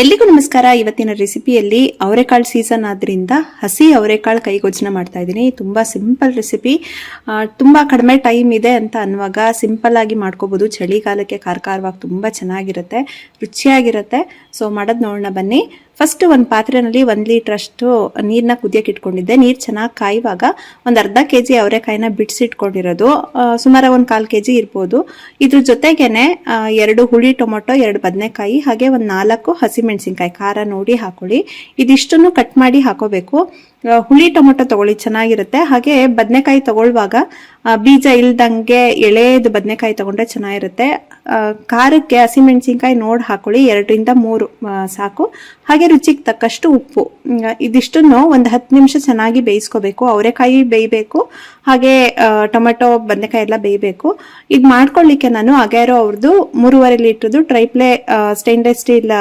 ಎಲ್ಲಿಗೂ ನಮಸ್ಕಾರ. ಇವತ್ತಿನ ರೆಸಿಪಿಯಲ್ಲಿ ಅವರೆಕಾಳು ಸೀಸನ್ ಆದ್ರಿಂದ ಹಸಿ ಅವರೆಕಾಳು ಕೈಗೊಜ್ಜನ ಮಾಡ್ತಾ ಇದ್ದೀನಿ. ತುಂಬ ಸಿಂಪಲ್ ರೆಸಿಪಿ ತುಂಬ ಕಡಿಮೆ ಟೈಮ್ ಇದೆ ಅಂತ ಅನ್ನುವಾಗ ಸಿಂಪಲ್ ಆಗಿ ಮಾಡ್ಕೋಬಹುದು ಚಳಿಗಾಲಕ್ಕೆ ತುಂಬ ತುಂಬಾ ಚೆನ್ನಾಗಿರುತ್ತೆ, ರುಚಿಯಾಗಿರುತ್ತೆ. ಸೊ ಮಾಡೋದು ನೋಡೋಣ ಬನ್ನಿ. ಫಸ್ಟ್ ಒಂದು ಪಾತ್ರೆನಲ್ಲಿ ಒಂದು ಲೀಟ್ರ್ ಅಷ್ಟು ನೀರನ್ನ ಕುದಿಯಕ್ಕೆ ಇಟ್ಕೊಂಡಿದ್ದೆ. ನೀರು ಚೆನ್ನಾಗಿ ಕಾಯುವಾಗ ಒಂದು ಅರ್ಧ ಕೆ ಜಿ ಅವರೆಕಾಯಿನ ಬಿಡಿಸಿಟ್ಕೊಂಡಿರೋದು. ಸುಮಾರು ಒಂದು ಕಾಲು ಕೆ ಜಿ ಇರ್ಬೋದು. ಇದ್ರ ಜೊತೆಗೇನೆ ಎರಡು ಹುಳಿ ಟೊಮೊಟೊ, ಎರಡು ಬದನೆಕಾಯಿ, ಹಾಗೆ ಒಂದು ನಾಲ್ಕು ಹಸಿಮೆಣಸಿನ್ಕಾಯಿ ಖಾರ ನೋಡಿ ಹಾಕೊಳ್ಳಿ. ಇದಿಷ್ಟನ್ನು ಕಟ್ ಮಾಡಿ ಹಾಕೋಬೇಕು. ಹುಳಿ ಟೊಮೊಟೊ ತಗೊಳ್ಳಿ, ಚೆನ್ನಾಗಿರುತ್ತೆ. ಹಾಗೆ ಬದನೆಕಾಯಿ ತಗೊಳ್ಳುವಾಗ ಬೀಜ ಇಲ್ದಂಗೆ ಎಳೆದು ಬದನೆಕಾಯಿ ತಗೊಂಡ್ರೆ ಚೆನ್ನಾಗಿರುತ್ತೆ. ಖಾರಕ್ಕೆ ಹಸಿಮೆಣಸಿನ್ಕಾಯಿ ನೋಡಿ ಹಾಕೊಳ್ಳಿ, ಎರಡರಿಂದ ಮೂರು ಸಾಕು. ಹಾಗೆ ರುಚಿಗೆ ತಕ್ಕಷ್ಟು ಉಪ್ಪು. ಇದಿಷ್ಟನ್ನು ಒಂದು ಹತ್ತು ನಿಮಿಷ ಚೆನ್ನಾಗಿ ಬೇಯಿಸ್ಕೋಬೇಕು. ಅವರೆಕಾಯಿ ಬೇಯಬೇಕು, ಹಾಗೆ ಟೊಮೆಟೊ, ಬದನೆಕಾಯಿ ಎಲ್ಲ ಬೇಯಬೇಕು. ಇದು ಮಾಡ್ಕೊಳ್ಳಿಕ್ಕೆ ನಾನು ಅಗ್ಯಾರೋ ಅವ್ರದ್ದು ಮೂರುವರೆ ಲೀಟ್ರದ್ದು ಟ್ರೈಪ್ಲೆ ಸ್ಟೇನ್ಲೆಸ್ ಸ್ಟೀಲ್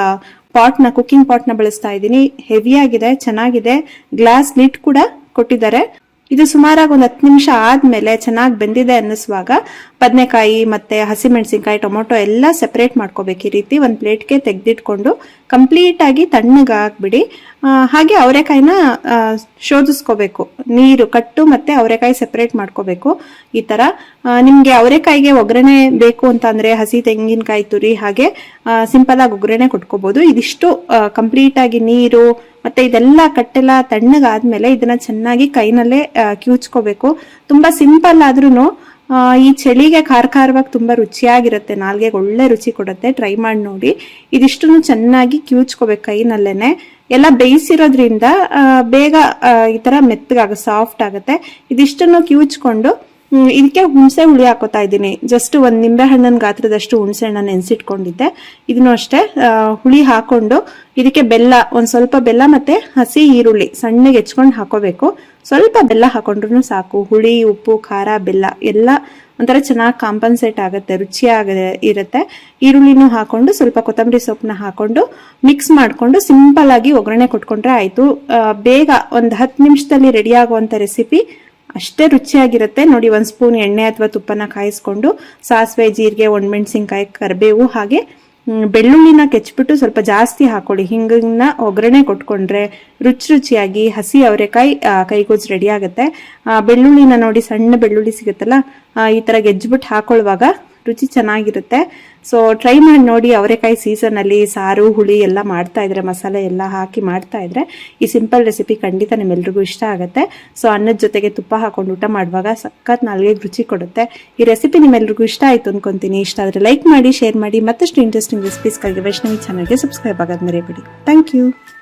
ಪಾಟ್ನ, ಕುಕ್ಕಿಂಗ್ ಪಾಟ್ನ ಬಳಸ್ತಾ ಇದ್ದೀನಿ. ಹೆವಿಯಾಗಿದೆ, ಚೆನ್ನಾಗಿದೆ. ಗ್ಲಾಸ್ ಲಿಟ್ ಕೂಡ ಕೊಟ್ಟಿದ್ದಾರೆ. ಇದು ಸುಮಾರಾಗಿ ಒಂದು ಹತ್ತು ನಿಮಿಷ ಆದ್ಮೇಲೆ ಚೆನ್ನಾಗಿ ಬೆಂದಿದೆ ಅನ್ನಿಸುವಾಗ ಬದನೆಕಾಯಿ ಮತ್ತೆ ಹಸಿಮೆಣಸಿನ್ಕಾಯಿ, ಟೊಮೊಟೊ ಎಲ್ಲ ಸೆಪರೇಟ್ ಮಾಡ್ಕೋಬೇಕು ಈ ರೀತಿ ಒಂದು ಪ್ಲೇಟ್ಗೆ ತೆಗೆದಿಟ್ಕೊಂಡು ಕಂಪ್ಲೀಟ್ ಆಗಿ ತಣ್ಣಗೆ ಹಾಕ್ಬಿಡಿ. ಹಾಗೆ ಅವರೆಕಾಯಿನ ಶೋಧಿಸ್ಕೋಬೇಕು. ನೀರು ಕಟ್ಟು ಮತ್ತೆ ಅವರೆಕಾಯಿ ಸೆಪರೇಟ್ ಮಾಡ್ಕೋಬೇಕು ಈ ತರ. ನಿಮಗೆ ಅವರೆಕಾಯಿಗೆ ಒಗ್ಗರಣೆ ಬೇಕು ಅಂತ ಅಂದ್ರೆ ಹಸಿ ತೆಂಗಿನಕಾಯಿ ತುರಿ ಹಾಗೆ ಸಿಂಪಲ್ ಆಗಿ ಒಗ್ಗರಣೆ ಕೊಟ್ಕೋಬೋದು. ಇದಿಷ್ಟು ಕಂಪ್ಲೀಟ್ ಆಗಿ ನೀರು ಮತ್ತೆ ಇದೆಲ್ಲ ಕಟ್ಟೆಲ್ಲ ತಣ್ಣಗಾದ್ಮೇಲೆ ಇದನ್ನ ಚೆನ್ನಾಗಿ ಕೈನಲ್ಲೇ ಕ್ಯೂಚ್ಕೋಬೇಕು. ತುಂಬಾ ಸಿಂಪಲ್ ಆದ್ರೂ ಈ ಚಳಿಗೆ ಖಾರ ಖಾರವಾಗಿ ತುಂಬಾ ರುಚಿಯಾಗಿರುತ್ತೆ. ನಾಲ್ಗೆಗೆ ಒಳ್ಳೆ ರುಚಿ ಕೊಡುತ್ತೆ. ಟ್ರೈ ಮಾಡಿ ನೋಡಿ. ಇದಿಷ್ಟು ಚೆನ್ನಾಗಿ ಕಿವುಚ್ಕೋಬೇಕು ಕೈನಲ್ಲೇನೆ. ಎಲ್ಲ ಬೇಯಿಸಿರೋದ್ರಿಂದ ಬೇಗ ಈ ತರ ಮೆತ್ತಗಾಗ ಸಾಫ್ಟ್ ಆಗುತ್ತೆ. ಇದಿಷ್ಟನ್ನು ಕಿವುಚ್ಕೊಂಡು ಹ್ಮ್, ಇದಕ್ಕೆ ಹುಣಸೆ ಹುಳಿ ಹಾಕೋತಾ ಇದ್ದೀನಿ. ಜಸ್ಟ್ ಒಂದು ನಿಂಬೆ ಹಣ್ಣಿನ ಗಾತ್ರದಷ್ಟು ಹುಣಸೆ ಹಣ್ಣ ನೆನೆಸಿಟ್ಕೊಂಡಿದ್ದೆ. ಇದನ್ನು ಅಷ್ಟೇ ಹುಳಿ ಹಾಕೊಂಡು ಇದಕ್ಕೆ ಬೆಲ್ಲ, ಒಂದು ಸ್ವಲ್ಪ ಬೆಲ್ಲ ಮತ್ತೆ ಹಸಿ ಈರುಳ್ಳಿ ಸಣ್ಣಗೆ ಹೆಚ್ಕೊಂಡು ಹಾಕೋಬೇಕು. ಸ್ವಲ್ಪ ಬೆಲ್ಲ ಹಾಕೊಂಡ್ರು ಸಾಕು. ಹುಳಿ, ಉಪ್ಪು, ಖಾರ, ಬೆಲ್ಲ ಎಲ್ಲ ಒಂಥರ ಚೆನ್ನಾಗಿ ಕಾಂಪನ್ಸೇಟ್ ಆಗುತ್ತೆ ರುಚಿಯಾಗ ಇರುತ್ತೆ. ಈರುಳ್ಳಿನೂ ಹಾಕೊಂಡು, ಸ್ವಲ್ಪ ಕೊತ್ತಂಬರಿ ಸೊಪ್ಪನ್ನ ಹಾಕೊಂಡು ಮಿಕ್ಸ್ ಮಾಡಿಕೊಂಡು ಸಿಂಪಲ್ ಆಗಿ ಒಗ್ಗರಣೆ ಕೊಟ್ಕೊಂಡ್ರೆ ಆಯ್ತು. ಬೇಗ ಒಂದು ಹತ್ತು ನಿಮಿಷದಲ್ಲಿ ರೆಡಿ ಆಗುವಂತ ರೆಸಿಪಿ ಅಷ್ಟೇ ರುಚಿಯಾಗಿರುತ್ತೆ. ನೋಡಿ, ಒಂದು ಸ್ಪೂನ್ ಎಣ್ಣೆ ಅಥವಾ ತುಪ್ಪನ ಕಾಯಿಸ್ಕೊಂಡು, ಸಾಸಿವೆ, ಜೀರಿಗೆ, ಒಣಮೆಣಸಿನ್ಕಾಯಿ, ಕರಿಬೇವು ಹಾಗೆ ಬೆಳ್ಳುಳ್ಳಿನ ಕೆಚ್ಬಿಟ್ಟು ಸ್ವಲ್ಪ ಜಾಸ್ತಿ ಹಾಕೊಳ್ಳಿ. ಹಿಂಗನ್ನ ಒಗ್ಗರಣೆ ಕೊಟ್ಕೊಂಡ್ರೆ ರುಚಿ ರುಚಿಯಾಗಿ ಹಸಿ ಅವರೆಕಾಯಿ ಕೈಗೂಜ್ ರೆಡಿ ಆಗುತ್ತೆ. ಬೆಳ್ಳುಳ್ಳಿನ ನೋಡಿ, ಸಣ್ಣ ಬೆಳ್ಳುಳ್ಳಿ ಸಿಗುತ್ತಲ್ಲ ಈ ಥರ ಗೆಜ್ಬಿಟ್ಟು ಹಾಕೊಳ್ಳುವಾಗ ರುಚಿ ಚೆನ್ನಾಗಿರುತ್ತೆ. ಸೊ ಟ್ರೈ ಮಾಡಿ ನೋಡಿ ಅವರೆಕಾಯಿ ಸೀಸನಲ್ಲಿ ಸಾರು, ಹುಳಿ ಎಲ್ಲ ಮಾಡ್ತಾ ಇದ್ರೆ, ಮಸಾಲೆ ಎಲ್ಲ ಹಾಕಿ ಮಾಡ್ತಾ ಇದ್ರೆ, ಈ ಸಿಂಪಲ್ ರೆಸಿಪಿ ಖಂಡಿತ ನಿಮ್ಮೆಲ್ರಿಗೂ ಇಷ್ಟ ಆಗುತ್ತೆ. ಸೊ ಅನ್ನದ ಜೊತೆಗೆ ತುಪ್ಪ ಹಾಕೊಂಡು ಊಟ ಮಾಡುವಾಗ ಸಖತ್ ನಾಲ್ಗೆಗೆ ರುಚಿ ಕೊಡುತ್ತೆ. ಈ ರೆಸಿಪಿ ನಿಮ್ಮೆಲ್ರಿಗೂ ಇಷ್ಟ ಆಯ್ತು ಅನ್ಕೊಂತೀನಿ. ಇಷ್ಟ ಆದರೆ ಲೈಕ್ ಮಾಡಿ ಶೇರ್ ಮಾಡಿ, ಮತ್ತಷ್ಟು ಇಂಟ್ರೆಸ್ಟಿಂಗ್ ರೆಸಿಪೀಸ್ಗಾಗಿ ವೈಷ್ಣವಿ ಚಾನಲ್ಗೆ ಸಬ್ಸ್ಕ್ರೈಬ್ ಆಗೋದು ಮರಿಬೇಡಿ ಥ್ಯಾಂಕ್ ಯು